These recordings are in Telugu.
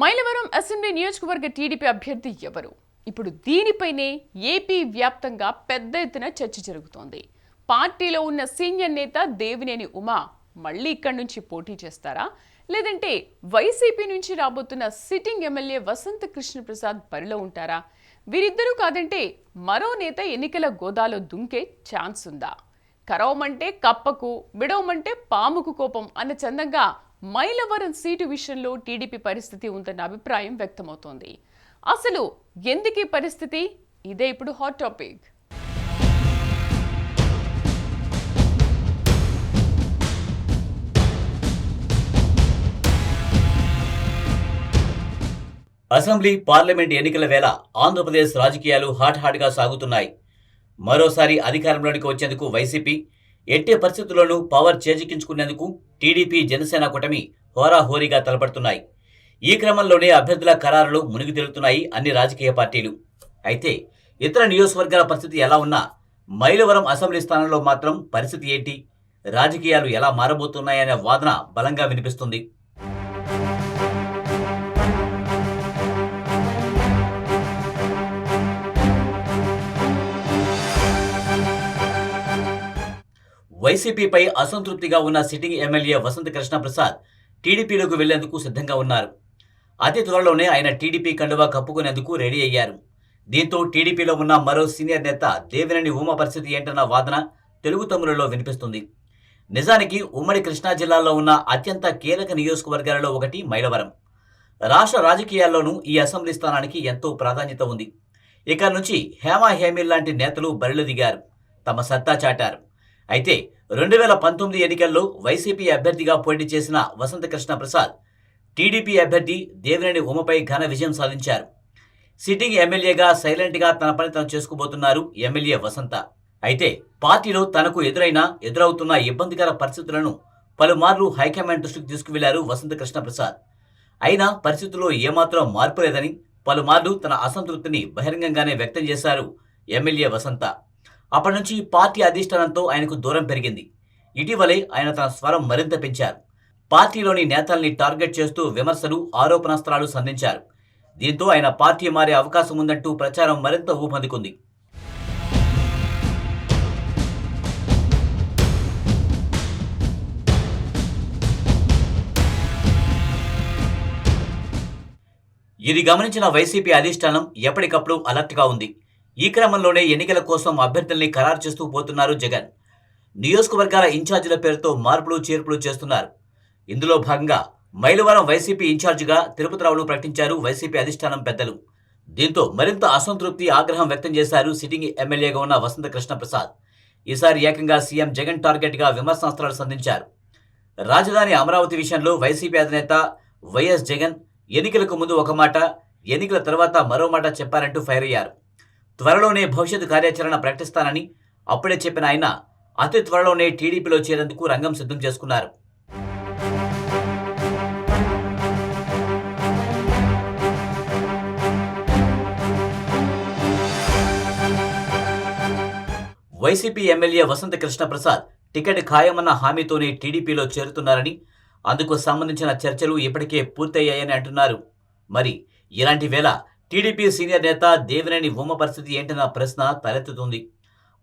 మైలవరం అసెంబ్లీ నియోజకవర్గ టీడీపీ అభ్యర్థి ఎవరు? ఇప్పుడు దీనిపైనే ఏపీ వ్యాప్తంగా పెద్ద ఎత్తున చర్చ జరుగుతోంది. పార్టీలో ఉన్న సీనియర్ నేత దేవినేని ఉమా మళ్ళీ ఇక్కడి నుంచి పోటీ చేస్తారా? లేదంటే వైసీపీ నుంచి రాబోతున్న సిట్టింగ్ ఎమ్మెల్యే వసంత కృష్ణప్రసాద్ బరిలో ఉంటారా? వీరిద్దరూ కాదంటే మరో నేత ఎన్నికల గోదాలో దుంకే ఛాన్స్ ఉందా కరవమంటే కప్పకు విడవమంటే పాముకు కోపం అన్న చందంగా మైలవరం సీటు విషయంలో టీడీపీ పరిస్థితి ఉందన్న అభిప్రాయం వ్యక్తమవుతోంది. అసలు ఎందుకీ పరిస్థితి? ఇదే ఇప్పుడు హాట్ టాపిక్. అసెంబ్లీ పార్లమెంట్ ఎన్నికల వేళ ఆంధ్రప్రదేశ్ రాజకీయాలు హాట్ హాట్గా సాగుతున్నాయి. మరోసారి అధికారంలోనికి వచ్చేందుకు వైసీపీ ఎట్టి పరిస్థితుల్లోనూ పవర్ చేజిక్కించుకునేందుకు టీడీపీ జనసేన కూటమి హోరాహోరీగా తలపడుతున్నాయి. ఈ క్రమంలోనే అభ్యర్థుల ఖరారులు మునిగి తేలుతున్నాయి అన్ని రాజకీయ పార్టీలు. అయితే ఇతర నియోజకవర్గాల పరిస్థితి ఎలా ఉన్నా మైలవరం అసెంబ్లీ స్థానంలో మాత్రం పరిస్థితి ఏంటి? రాజకీయాలు ఎలా మారబోతున్నాయనే వాదన బలంగా వినిపిస్తుంది. వైసీపీపై అసంతృప్తిగా ఉన్న సిట్టింగ్ ఎమ్మెల్యే వసంత కృష్ణ ప్రసాద్ టీడీపీలోకి వెళ్ళేందుకు సిద్ధంగా ఉన్నారు. అతి త్వరలోనే ఆయన టీడీపీ కండువా కప్పుకునేందుకు రెడీ అయ్యారు. దీంతో టీడీపీలో ఉన్న మరో సీనియర్ నేత దేవినేని ఉమ పరిస్థితి ఏంటన్న వాదన తెలుగు తమ్ములలో వినిపిస్తుంది. నిజానికి ఉమ్మడి కృష్ణా జిల్లాలో ఉన్న అత్యంత కీలక నియోజకవర్గాలలో ఒకటి మైలవరం. రాష్ట్ర రాజకీయాల్లోనూ ఈ అసెంబ్లీ స్థానానికి ఎంతో ప్రాధాన్యత ఉంది. ఇక నుంచి హేమా హేమిల్ లాంటి నేతలు బరిలో దిగారు. తమ సత్తా చాటారు. అయితే రెండు వేల పంతొమ్మిది ఎన్నికల్లో వైసీపీ అభ్యర్థిగా పోటీ చేసిన వసంతకృష్ణ ప్రసాద్ టీడీపీ అభ్యర్థి దేవినేని ఉమపై ఘన విజయం సాధించారు. సిట్టింగ్ ఎమ్మెల్యేగా సైలెంట్గా తన పని తాను చేసుకుపోతున్నారు ఎమ్మెల్యే వసంత. అయితే పార్టీలో తనకు ఎదురైన ఎదురవుతున్న ఇబ్బందికర పరిస్థితులను పలుమార్లు హైకమాండ్ దృష్టికి తీసుకువెళ్ళారు వసంత కృష్ణ ప్రసాద్. అయినా పరిస్థితుల్లో ఏమాత్రం మార్పు లేదని పలుమార్లు తన అసంతృప్తిని బహిరంగంగానే వ్యక్తం చేశారు ఎమ్మెల్యే వసంత. అప్పటి నుంచి పార్టీ అధిష్టానంతో ఆయనకు దూరం పెరిగింది. ఇటీవలే ఆయన తన స్వరం మరింత పెంచారు. పార్టీలోని నేతల్ని టార్గెట్ చేస్తూ విమర్శలు ఆరోపణాస్త్రాలు సంధించారు. దీంతో ఆయన పార్టీ మారే అవకాశం ఉందంటూ ప్రచారం మరింత ఊపందుకుంది. ఇది గమనించిన వైసీపీ అధిష్టానం ఎప్పటికప్పుడు అలర్ట్గా ఉంది. ఈ క్రమంలోనే ఎన్నికల కోసం అభ్యర్థుల్ని ఖరారు చేస్తూ పోతున్నారు జగన్. నియోజకవర్గాల ఇన్ఛార్జీల పేరుతో మార్పులు చేర్పులు చేస్తున్నారు. ఇందులో భాగంగా మైలవరం వైసీపీ ఇన్ఛార్జిగా తిరుపతిరావును ప్రకటించారు వైసీపీ అధిష్టానం పెద్దలు. దీంతో మరింత అసంతృప్తి ఆగ్రహం వ్యక్తం చేశారు సిట్టింగ్ ఎమ్మెల్యేగా ఉన్న వసంత కృష్ణ ప్రసాద్. ఈసారి ఏకంగా సీఎం జగన్ టార్గెట్గా విమర్శనాస్త్రాలు సంధించారు. రాజధాని అమరావతి విషయంలో వైసీపీ అధినేత వైఎస్ జగన్ ఎన్నికలకు ముందు ఒక మాట ఎన్నికల తర్వాత మరో మాట చెప్పారంటూ ఫైర్ అయ్యారు. త్వరలోనే భవిష్యత్తు కార్యాచరణ ప్రకటిస్తానని అప్పుడే చెప్పిన ఆయన అతి త్వరలోనే టీడీపీలో చేరేందుకు రంగం సిద్ధం చేసుకున్నారు. YCP MLA Vasantha Krishnaprasad ticket ఖాయమన్న హామీతోనే టీడీపీలో చేరుతున్నారని అందుకు సంబంధించిన చర్చలు ఇప్పటికే పూర్తయ్యాయని అంటున్నారు. మరి ఇలాంటి వేళ టీడీపీ సీనియర్ నేత దేవినేని ఉమ పరిస్థితి ఏంటన్న ప్రశ్న తలెత్తుతుంది.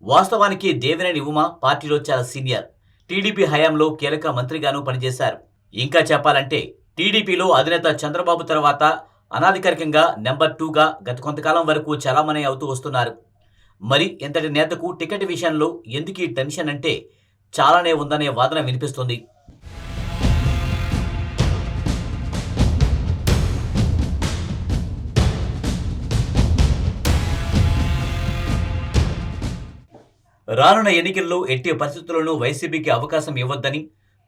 వాస్తవానికి దేవినేని ఉమ పార్టీలో చాలా సీనియర్. టీడీపీ హయాంలో కీలక మంత్రిగాను పనిచేశారు. ఇంకా చెప్పాలంటే టీడీపీలో అధినేత చంద్రబాబు తర్వాత అనాధికారికంగా నెంబర్ టూగా గత కొంతకాలం వరకు చలామణి అవుతూ వస్తున్నారు. మరి ఇంతటి నేతకు టికెట్ విషయంలో ఎందుకు ఈ టెన్షన్ అంటే చాలానే ఉందనే వాదన వినిపిస్తుంది. రానున్న ఎన్నికల్లో ఎట్టి పరిస్థితుల్లోనూ వైసీపీకి అవకాశం ఇవ్వొద్దని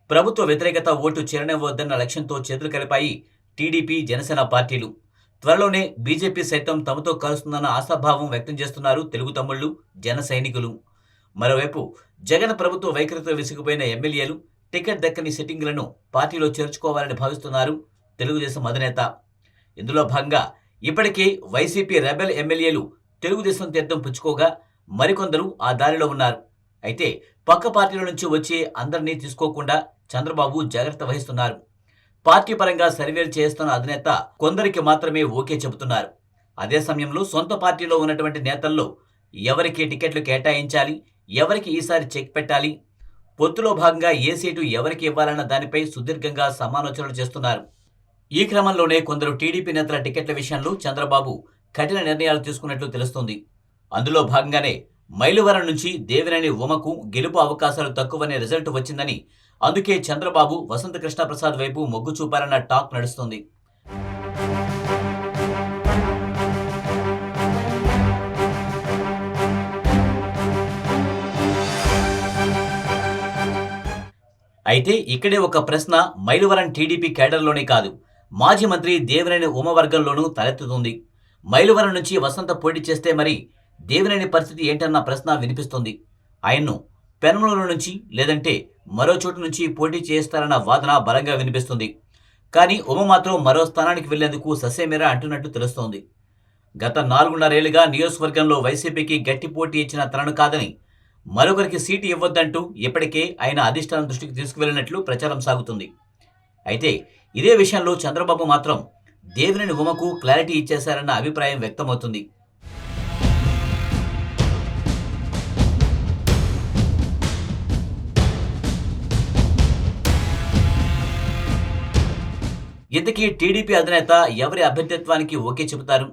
ప్రభుత్వ వ్యతిరేకత ఓటు చేరనివ్వద్దన్న లక్ష్యంతో చేతులు కలిపాయి టీడీపీ జనసేన పార్టీలు. త్వరలోనే బీజేపీ సైతం తమతో కలుస్తుందన్న ఆశాభావం వ్యక్తం చేస్తున్నారు తెలుగు తమ్ముళ్ళు జన సైనికులు. మరోవైపు జగన్ ప్రభుత్వ వైఖరితో విసిగిపోయిన ఎమ్మెల్యేలు టికెట్ దక్కని సిట్టింగ్లను పార్టీలో చేర్చుకోవాలని భావిస్తున్నారు తెలుగుదేశం అధినేత. ఇందులో భాగంగా ఇప్పటికే వైసీపీ రెబెల్ ఎమ్మెల్యేలు తెలుగుదేశం తీర్థం పుచ్చుకోగా మరికొందరు ఆ దారిలో ఉన్నారు. అయితే పక్క పార్టీల నుంచి వచ్చే అందరినీ తీసుకోకుండా చంద్రబాబు జాగ్రత్త వహిస్తున్నారు. పార్టీ పరంగా సర్వేలు చేస్తున్న అధినేత కొందరికి మాత్రమే ఓకే చెబుతున్నారు. అదే సమయంలో సొంత పార్టీలో ఉన్నటువంటి నేతల్లో ఎవరికి టికెట్లు కేటాయించాలి ఎవరికి ఈసారి చెక్ పెట్టాలి పొత్తులో భాగంగా ఏ సీటు ఎవరికి ఇవ్వాలన్న దానిపై సుదీర్ఘంగా సమాలోచనలు చేస్తున్నారు. ఈ క్రమంలోనే కొందరు టీడీపీ నేతల టికెట్ల విషయంలో చంద్రబాబు కఠిన నిర్ణయాలు తీసుకున్నట్లు తెలుస్తోంది. అందులో భాగంగానే మైలువరం నుంచి దేవినేని ఉమకు గెలుపు అవకాశాలు తక్కువనే రిజల్ట్ వచ్చిందని అందుకే చంద్రబాబు వసంత కృష్ణప్రసాద్ వైపు మొగ్గు చూపారన్న టాక్ నడుస్తుంది. అయితే ఇక్కడే ఒక ప్రశ్న మైలువరం టీడీపీ కేడర్లోనే కాదు మాజీ మంత్రి దేవినేని ఉమవర్గంలోనూ తలెత్తుతుంది. మైలువరం నుంచి వసంత పోటీ చేస్తే మరి దేవినేని పరిస్థితి ఏంటన్న ప్రశ్న వినిపిస్తుంది. ఆయన్ను పెనమలూరు నుంచి లేదంటే మరో చోటు నుంచి పోటీ చేస్తారన్న వాదన బలంగా వినిపిస్తుంది. కానీ ఉమ మాత్రం మరో స్థానానికి వెళ్ళేందుకు ససేమిరా అంటున్నట్టు తెలుస్తోంది. గత నాలుగున్నరేళ్ళుగా నియోజకవర్గంలో వైసీపీకి గట్టి పోటీ ఇచ్చిన తనను కాదని మరొకరికి సీటు ఇవ్వొద్దంటూ ఇప్పటికే ఆయన అధిష్టానం దృష్టికి తీసుకువెళ్ళినట్లు ప్రచారం సాగుతుంది. అయితే ఇదే విషయంలో చంద్రబాబు మాత్రం దేవినేని ఉమకు క్లారిటీ ఇచ్చేశారన్న అభిప్రాయం వ్యక్తమవుతుంది. ఇంతకీ టీడీపీ అధినేత ఎవరి అభ్యర్థిత్వానికి ఓకే చెబుతారు?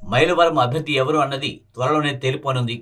మైలవరం అభ్యర్థి ఎవరు అన్నది త్వరలోనే తేలిపోనుంది.